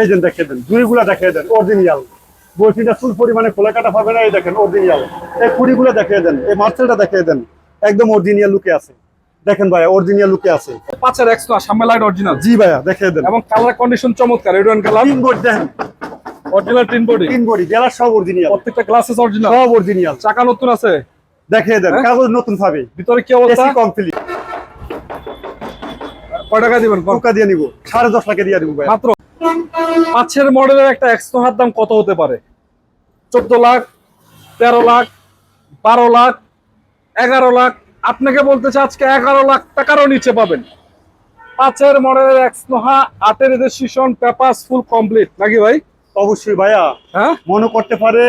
এই যে দেখে দেন জুড়িগুলা দেখে দেন অরিজিনাল বলছিটা চুল পরিমাণে খোলা কাটা পাবে না এই দেখেন অরিজিনাল এই কুড়িগুলো দেখে দেন এই মার্সেলটা দেখে দেন একদম অরিজিনাল লুকে আছে। দেখেন ভাইয়া অরিজিনাল লুকে আছে। পাঁচের এক্সট্রা সামনে লাইট অরিজিনাল জি ভাইয়া দেখে দেন। এবং কালার কন্ডিশন চমৎকার রেড কালার তিন বডি দেখেন। অরিজিনাল টিন বডি তিন বডি গেলার সব অরিজিনাল প্রত্যেকটা গ্লাসেস অরিজিনাল সব অরিজিনাল চাকা নতুন আছে। দেখে দেন হ্যাঁ? কাগজ নতুন পাবে। ভিতরে কি অবস্থা? এসি কমপ্লিট কয় টাকা দিবেন? কোন? পোকা দিয়ে নিব সাড়ে দশ লাখে দিয়ে দিব ভাই মাত্র? পাঁচের মডেলের একটা এক্সট্রা দাম কত হতে পারে? চোদ্দ লাখ তেরো লাখ বারো লাখ এগারো লাখ। আপনাকে বলতে চাই আজকে এগারো লাখ টাকারও নিচে পাবেন। পাঁচের মডেলের এক্সনোহা আটের রেজিস্ট্রেশন পেপার ফুল কমপ্লিট নাকি ভাই? অবশ্যই ভাইয়া। হ্যাঁ? মনে করতে পারে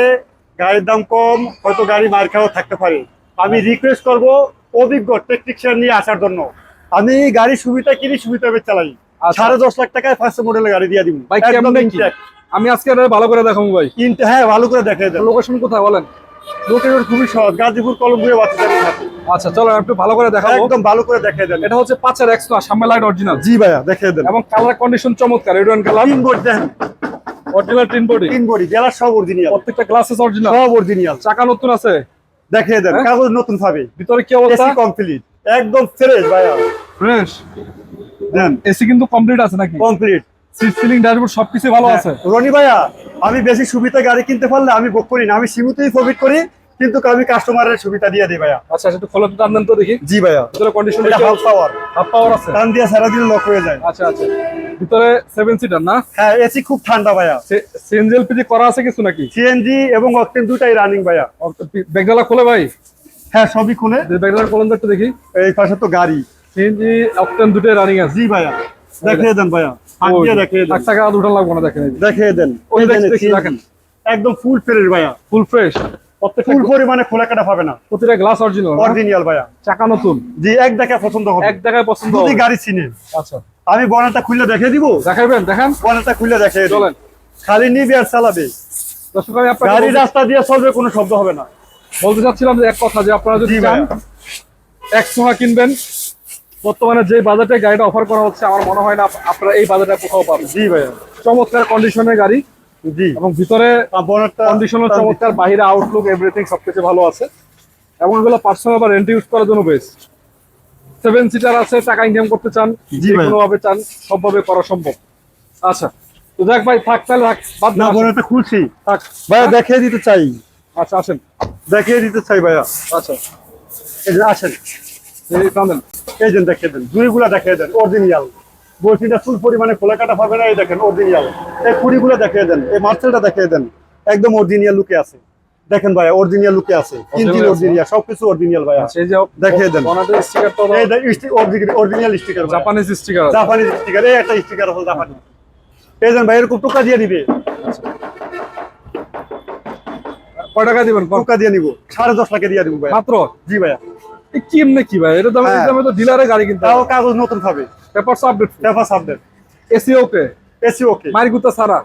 গাড়ির দাম কম হয়তো গাড়ি মার খাওয়া থাকতে পারে। আমি রিকোয়েস্ট করব অভিজ্ঞ টেকনিশিয়ান নিয়ে আসার জন্য। আমি গাড়ির সুবিধা কিনি সুবিধা চালাই। সাড়ে দশ লাখ টাকায় ফার্স্ট মডেলের গাড়ি দিয়ে ভাই কেমনে। আমি আজকে ভালো করে দেখাবো ভাই। কিন্তু হ্যাঁ ভালো করে দেখে দেন লোকেশন কোথায় বলেন? লোকেশন খুবই সহজ গাজীপুর কলমপুরে আচ্ছা চলো একটু ভালো করে দেখাবো। একদম ভালো করে দেখে দেন এটা হচ্ছে পাঁচের এক্সট্রা সামনে লাইট অরিজিনাল জি ভাইয়া দেখে দেন এবং কালার কন্ডিশন চমৎকার রেড কালার তিন বডি দেখেন। অরিজিনাল টিন বডি তিন বডি গেলার সব অরিজিনাল প্রত্যেকটা গ্লাসেস অরিজিনাল সব অরিজিনাল চাকা নতুন আছে? দেখে দেন হ্যাঁ? কাগজ নতুন পাবে। ভিতরে কি অবস্থা? কমপ্লিট একদম ফ্রেশ ভাইয়া। ফ্রেশ দেন। এসি কিন্তু কমপ্লিট আছে নাকি? কমপ্লিট সিট সিলিং ড্যাশবোর্ড সবকিছু ভালো আছে? হ্যাঁ, রনি ভাইয়া আমি বেশি সুবিধা গাড়ি কিনতে পারলে আমি বুক করি না। আমি সীমিতই প্রফিট করি কিন্তু আমি কাস্টমারের সুবিধা দিয়ে দিই ভাইয়া। আচ্ছা একটু খোলা টান দেন তো দেখি। জি ভাইয়া। ভিতরে কন্ডিশন এটা হাফ পাওয়ার হাফ পাওয়ার আছে? টান দিয়ে সারা দিন লক হয়ে যায়। আচ্ছা আচ্ছা। ভিতরে সেভেন সিটার না? হ্যাঁ এসি খুব ঠান্ডা ভাইয়া। সিএনজি এলপিজি করা আছে কিছু নাকি? সিএনজি এবং অকটেন দুটাই রানিং ভাইয়া। ব্যাগডালা খোলে ভাই? হ্যাঁ সবই খুলে। ব্যাগডালা খোলেন তো একটু দেখি। এই পাশে তো গাড়ি। সিএনজি অকটেন দুটোই রানিং আছে। জি ভাইয়া দেখিয়ে দেন ভাইয়া দিয়ে দেখিয়ে দেন। টাকা দুটো লাগবো না দেখেন দেখিয়ে দেন। ওই দেখেন। একদম ফুল ফ্রেশ ভাইয়া। ফুল ফ্রেশ ফুল পরিমাণে খোলা কাটা পাবে না। প্রতিটা গ্লাস অরিজিনাল অরিজিনাল ভাইয়া। চাকা নতুন। জি এক দেখা পছন্দ হবে। এক পছন্দ যদি গাড়ি চিনে। আচ্ছা। আমি বনাটা খুলে দেখিয়ে দিব? দেখাইবেন দেখান। বনাটা খুলে দেখিয়ে চলেন। খালি নিবি আর চালাবে। দর্শক আমি আপনাকে গাড়ি রাস্তা দিয়ে চলবে কোনো শব্দ হবে না। বলতে চাচ্ছিলাম যে এক কথা যে আপনারা যদি জি চান ভাইয়া। এক সোহা কিনবেন বর্তমানে যে বাজেটে গাড়িটা অফার করা হচ্ছে আমার মনে হয় না আপনারা এই বাজেটে কোথাও পাবেন। জি ভাইয়া। চমৎকার কন্ডিশনের গাড়ি। জি। এবং ভিতরে বনারটা কন্ডিশনের চমৎকার বাইরে আউটলুক এভরিথিং সবকিছু ভালো আছে। এবং এগুলো পার্সোনাল বা রেন্ট ইউজ করার জন্য বেস্ট সেভেন সিটার আছে টাকা ইনকাম করতে চান জি যে ভাই। চান সবভাবে করা সম্ভব। আচ্ছা তো দেখ ভাই থাক তাহলে থাক বাদ না বনারটা খুলছি। থাক। ভাইয়া দেখিয়ে দিতে চাই। আচ্ছা আসেন। দেখিয়ে দিতে চাই ভাইয়া। আচ্ছা। আসেন। এই টানেন এই যে দেখিয়ে দেন জুড়িগুলা দেখিয়ে দেন অরিজিনাল বলছিটা চুল পরিমাণে খোলা কাটা পাবে না এই দেখেন অরিজিনাল এই কুড়িগুলো দেখিয়ে দেন এই মার্সেলটা দেখিয়ে দেন একদম অরিজিনাল লুকে আছে। দেখেন ভাইয়া অরিজিনাল লুকে আছে ইঞ্জিন। অরিজিনাল সবকিছু অরিজিনাল ভাইয়া আচ্ছা এই যে দেখিয়ে দেন। বনাটের স্টিকারটা এই অরিজিনাল স্টিকার জাপানিজ স্টিকার আছে। জাপানি স্টিকার এই একটা স্টিকার আছে জাপানি এই দেন ভাই এরকম টোকা দিয়ে দিবে কয় টাকা দিবেন? টোকা দিয়ে নিব। সাড়ে দশ লাখে দিয়ে দিব ভাই। মাত্র? জি ভাইয়া। কি ভাই? এটা দামে হ্যাঁ। দামে তো ডিলারে গাড়ি কিনতে। তাও কাগজ নতুন papers update subject AC okay AC okay মারিগুতা সারা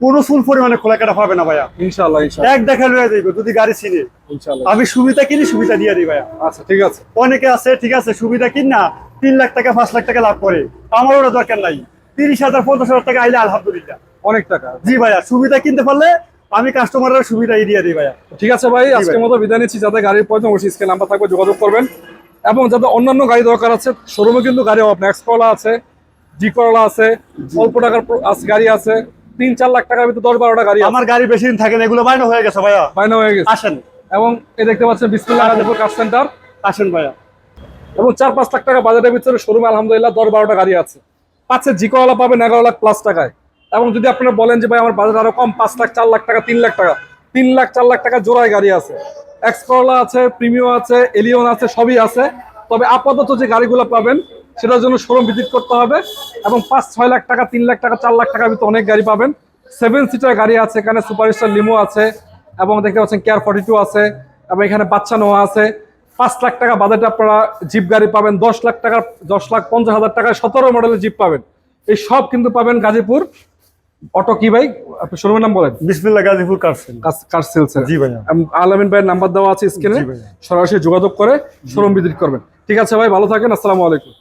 কোনো ফুল পরিমাণে খোলা কাটা পাবে না ভাইয়া। ইনশাআল্লাহ ইনশাআল্লাহ। এক দেখা লয়ে যাইবে যদি গাড়ি চিনে ইনশাআল্লাহ। আমি সুবিধা কিনি সুবিধা দিয়ে দিই ভাইয়া। আচ্ছা ঠিক আছে। অনেকে আছে ঠিক আছে সুবিধা কিন না তিন লাখ টাকা পাঁচ লাখ টাকা লাভ করে। আমার ওটা দরকার নাই। তিরিশ হাজার পঞ্চাশ হাজার টাকা আইলে আলহামদুলিল্লাহ। অনেক টাকা। জি ভাইয়া সুবিধা কিনতে পারলে আমি কাস্টমারের সুবিধাই দিয়ে দিই ভাইয়া। ঠিক আছে ভাই আজকের মতো বিদায় নিচ্ছি। যাতে গাড়ির প্রয়োজন অবশ্যই স্ক্রিন নাম্বার থাকবে যোগাযোগ করবেন। এবং যাতে অন্যান্য গাড়ি দরকার আছে শোরুমে কিন্তু গাড়ি অভাব করলা আছে জি করলা আছে অল্প টাকার গাড়ি আছে। তিন চার লাখ টাকার ভিতরে দশ বারোটা গাড়ি আমার গাড়ি বেশি দিন থাকে না এগুলো বাইনা হয়ে গেছে ভাইয়া। ফাইনা হয়ে গেছে। আসেন। এবং এই দেখতে পাচ্ছেন বিসমিল্লাহ গাজীপুর কার সেন্টার আসেন ভাইয়া। এবং চার পাঁচ লাখ টাকা বাজারের ভিতরে শোরুমে আলহামদুলিল্লাহ দশ বারোটা গাড়ি আছে। পাঁচের জিকোওয়ালা পাবেন এগারো লাখ প্লাস টাকায়। এবং যদি আপনারা বলেন যে ভাই আমার বাজেট আরও কম, পাঁচ লাখ, চার লাখ টাকা, তিন লাখ টাকা, তিন লাখ, চার লাখ টাকা জোড়ায় গাড়ি আছে। এক্সকরলা আছে প্রিমিও আছে এলিয়ন আছে, সবই আছে। তবে আপাতত যে গাড়িগুলো পাবেন, সেটার জন্য শোরুম ভিজিট করতে হবে এবং পাঁচ, ছয় লাখ টাকা, তিন লাখ টাকা, চার লাখ টাকার ভিতরে অনেক গাড়ি পাবেন। সেভেন সিটার গাড়ি আছে, এখানে সুপার স্টার লিমো আছে, এবং দেখতে পাচ্ছেন কেয়ার ফর্টি টু আছে, এবং এখানে বাচ্চা নোয়া আছে। পাঁচ লাখ টাকা বাজেটে আপনারা জিপ গাড়ি পাবেন, দশ লাখ টাকা, দশ লাখ পঞ্চাশ হাজার টাকায় সতেরো মডেলের জিপ পাবেন। এই সব কিন্তু পাবেন গাজীপুর অটো কি ভাই? আপনি শোরুমের নাম বলেন। বিসমিল্লাহ গাজীপুর কার সেলস জি ভাই আলামিন ভাইয়ের নাম্বার দেওয়া আছে স্ক্রিনে সরাসরি যোগাযোগ করে শোরুম ভিজিট করবেন। ঠিক আছে ভাই ভালো থাকেন আসসালামু আলাইকুম।